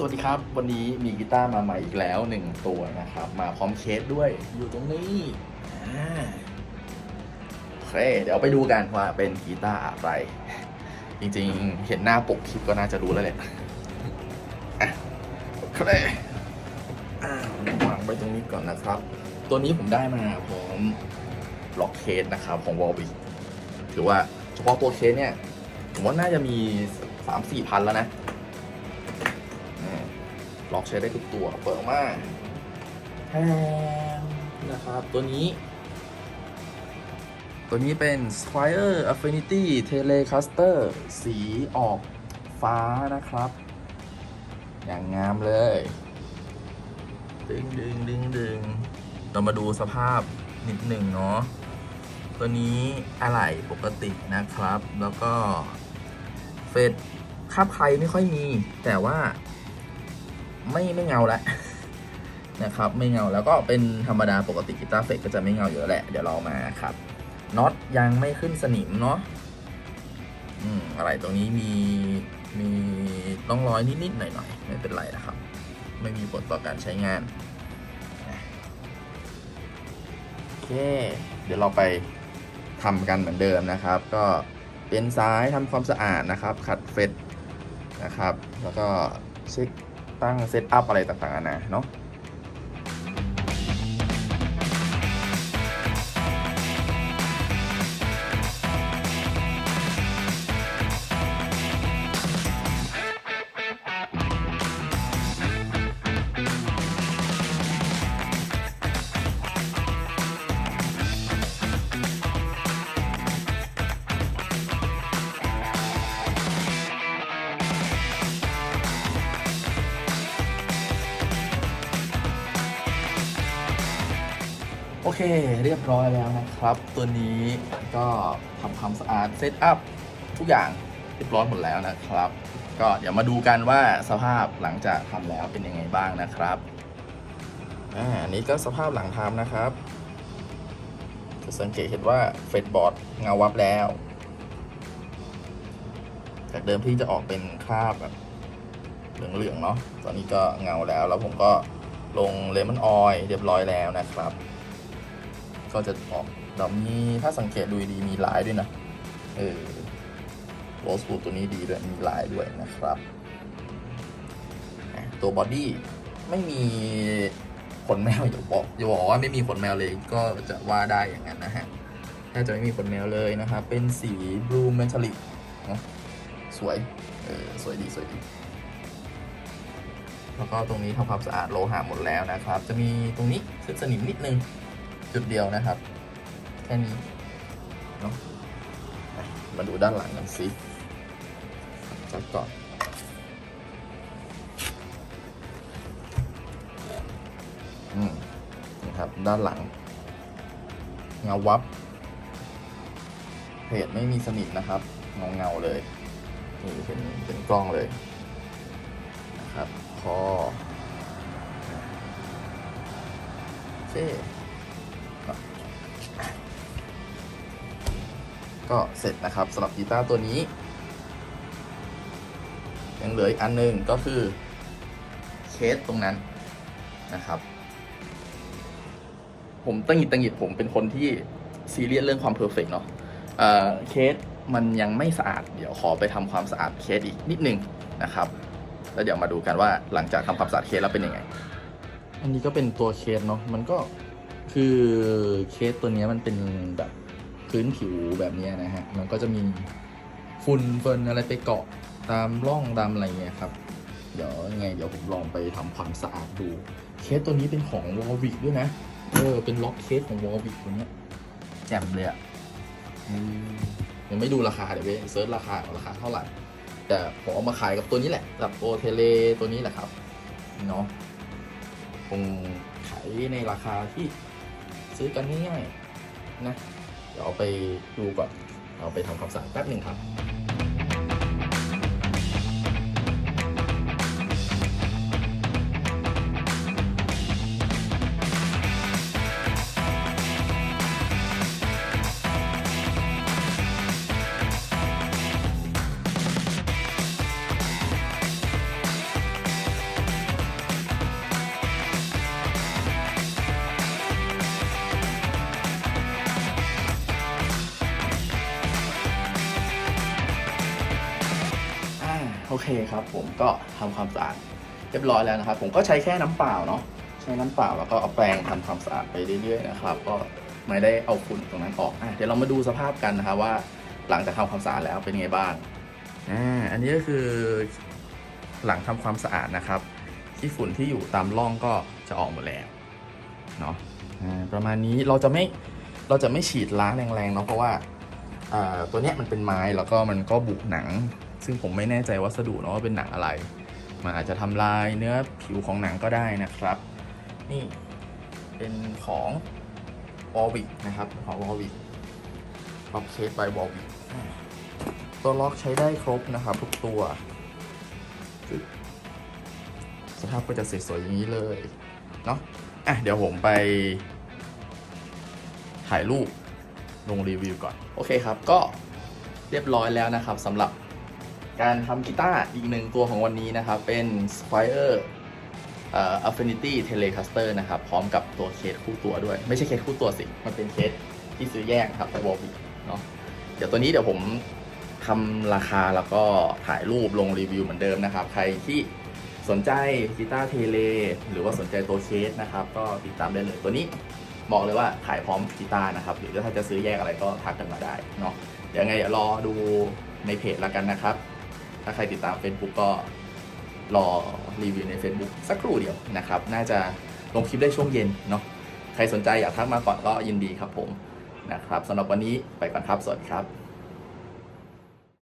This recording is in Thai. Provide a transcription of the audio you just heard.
สวัสดีครับ วันนี้มีกีตาร์มาใหม่อีกแล้วหนึ่งตัวนะครับ มาพร้อมเคสด้วยอยู่ตรงนี้โอเคเดี๋ยวไปดูกันว่าเป็นกีตาร์อะไร จริงๆ เห็นหน้าปกคลิปก็น่าจะรู้แล้วแหละโอเควางไว้ตรงนี้ก่อนนะครับ ตัวนี้ผมได้มาพร้อมล็อกเคสนะครับของวอลวิถือว่าเฉพาะตัวเคสเนี่ยผมว่าน่าจะมีสามสี่พันแล้วนะ ล็อกใช้ได้ทุกตัว เปิดออกมาแฮมนะครับ ตัวนี้ ตัวนี้เป็น Squire Affinity Telecaster สีออกฟ้านะครับ อย่างงามเลย ดึงดึงดึงดึงเรามาดูสภาพนิดหนึ่งเนาะ ตัวนี้อะไหล่ปกตินะครับ แล้วก็เฟดคาบใครไม่ค่อยมี แต่ว่า ไม่ไม่เงาแล้วนะครับ ไม่เงาแล้วก็เป็นธรรมดาปกติกีตาร์เฟกก็จะไม่เงาอยู่แล้วแหละ เดี๋ยวเรามาครับน็อตยังไม่ขึ้นสนิมเนาะอืมอะไรตรงนี้มีมีร่องร้อยนิดๆหน่อยๆไม่เป็นไรนะครับ ไม่มีผลต่อการใช้งานโอเค เดี๋ยวเราไปทำกันเหมือนเดิมนะครับ ก็เป็นซ้ายทำความสะอาดนะครับ ขัดเฟดนะครับ แล้วก็เช็ค ตั้งเซตอัพอะไรต่างๆนานาเนาะ เคเรียบร้อยแล้วนะครับ ตัวนี้ก็ทำความสะอาดเซตอัพทุกอย่างเรียบร้อยหมดแล้วนะครับ ก็เดี๋ยวมาดูกันว่าสภาพหลังจากทำแล้วเป็นยังไงบ้างนะครับอ่าอันนี้ก็สภาพหลังทำนะครับจะสังเกตเห็นว่าเฟดบอร์ดเงาวับแล้ว จากเดิมที่จะออกเป็นคราบแบบเหลืองๆเนาะตอนนี้ก็เงาแล้วแล้วผมก็ลงเลมอนออยล์เรียบร้อยแล้วนะครับ ก็จะออกดอกมีถ้าสังเกตดูดีมีลายด้วยนะเออโรสบูตัวนี้ดีด้วยมีลายด้วยนะครับ ตัวบอดี้ไม่มีขนแมวอย่าบอกอย่าบอกว่าไม่มีขนแมวเลยก็จะว่าได้อย่างนั้นนะฮะถ้าจะไม่มีขนแมวเลยนะครับ เป็นสีบลูเมทัลลิกเนะสวยเออสวยดีสวยดีแล้วก็ตรงนี้ทำความสะอาดโลหะหมดแล้วนะครับ จะมีตรงนี้ขึ้นสนิมนิดนึง จุดเดียวนะครับ แค่นี้เนาะมาดูด้านหลังกันสิจัดก่อนอืมนะครับด้านหลังเงาวับเพจไม่มีสนิมนะครับ เงาเงาเลยนี่เป็นเป็นกล้องเลยนะครับคอโอเค ก็เสร็จนะครับสำหรับกีตาร์ตัวนี้ ยังเหลืออีกอันหนึงก็คือเคสตรงนั้นนะครับ ผมตั้งหิดตั้งหิดผมเป็นคนที่ซีเรียสเรื่องความเพอร์เฟกเนาะเอ่อเคสมันยังไม่สะอาด เดี๋ยวขอไปทำความสะอาดเคสอีกนิดนึงนะครับ แล้วเดี๋ยวมาดูกันว่าหลังจากทำความสะอาดเคสแล้วเป็นยังไง อันนี้ก็เป็นตัวเคสเนาะมันก็คือเคสตัวนี้มันเป็นแบบ พื้นผิวแบบนี้นะฮะ มันก็จะมีฝุ่นเฟินอะไรไปเกาะตามร่องตามอะไรเงี้ยครับ เดี๋ยวยังไงเดี๋ยวผมลองไปทำความสะอาดดู เคสตัวนี้เป็นของวอลวิกด้วยนะ เออ เป็นล็อกเคสของวอลวิกตัวเนี้ยแจ่มเลยอะ่ะอืมยังไม่ดูราคาเดี๋ยวไปเซิร์ชราคาราคาเท่าไหร่ แต่ผมเอามาขายกับตัวนี้แหละกับโอเทเลตัวนี้แหละครับ เนาะคงขายในราคาที่ซื้อกันง่ายๆนะ เดี๋ยวเอาไปดูก่อน เอาไปทำความสะอาดแป๊บหนึ่งครับ โอเคครับ ผมก็ทำความสะอาดเรียบร้อยแล้วนะครับ ผมก็ใช้แค่น้ำเปล่าเนาะใช้น้ำเปล่าแล้วก็เอาแปรงทำความสะอาดไปเรื่อยๆนะครับ ก็ไม่ได้เอาฝุ่นตรงนั้นออกอะเดี๋ยวเรามาดูสภาพกันนะครับว่า หลังจากทำความสะอาดแล้วเป็นไงบ้างอ่าอันนี้ก็คือหลังทำความสะอาดนะครับที่ฝุ่นที่อยู่ตามร่องก็จะออกหมดแล้วเนาะอ่าประมาณนี้เราจะไม่เราจะไม่ฉีดล้างแรงๆเนาะเพราะว่าอ่าตัวเนี้ยมันเป็นไม้แล้วก็มันก็บุหนัง ซึ่งผมไม่แน่ใจวัสดุเนาะว่าเป็นหนังอะไร มันอาจจะทำลายเนื้อผิวของหนังก็ได้นะครับ นี่เป็นของวอลวิกนะครับของวอลวิกล็อกเคส by วอลวิกตัวล็อกใช้ได้ครบนะครับทุกตัวสภาพก็จะสวยๆอย่างนี้เลยเนาะอะเดี๋ยวผมไป ถ่ายรูปลงรีวิวก่อน โอเคครับก็เรียบร้อยแล้วนะครับสำหรับ การทำกีตาร์อีกหนึ่งตัวของวันนี้นะครับ เป็น Squire เอ่อ Affinity Telecaster นะครับ พร้อมกับตัวเคสคู่ตัวด้วย ไม่ใช่เคสคู่ตัวสิ มันเป็นเคสที่ซื้อแยกครับแต่วอลบิเนาะเดี๋ยวตัวนี้เดี๋ยวผมทำราคาแล้วก็ถ่ายรูปลงรีวิวเหมือนเดิมนะครับ ใครที่สนใจกีตาร์เทเลหรือว่าสนใจตัวเคสนะครับ ก็ติดตามได้เลยตัวนี้บอกเลยว่าขายพร้อมกีตาร์นะครับ หรือถ้าจะซื้อแยกอะไรก็ทักกันมาได้เนาะเดี๋ยวไงเดี๋ยวรอดูในเพจแล้วกันนะครับ ถ้าใครติดตาม Facebook ก็รอรีวิวใน Facebook สักครู่เดียวนะครับ น่าจะลงคลิปได้ช่วงเย็นเนาะใครสนใจอยากทักมาก่อนก็ยินดีครับผมนะครับสำหรับวันนี้ไปก่อนครับ สวัสดีครับ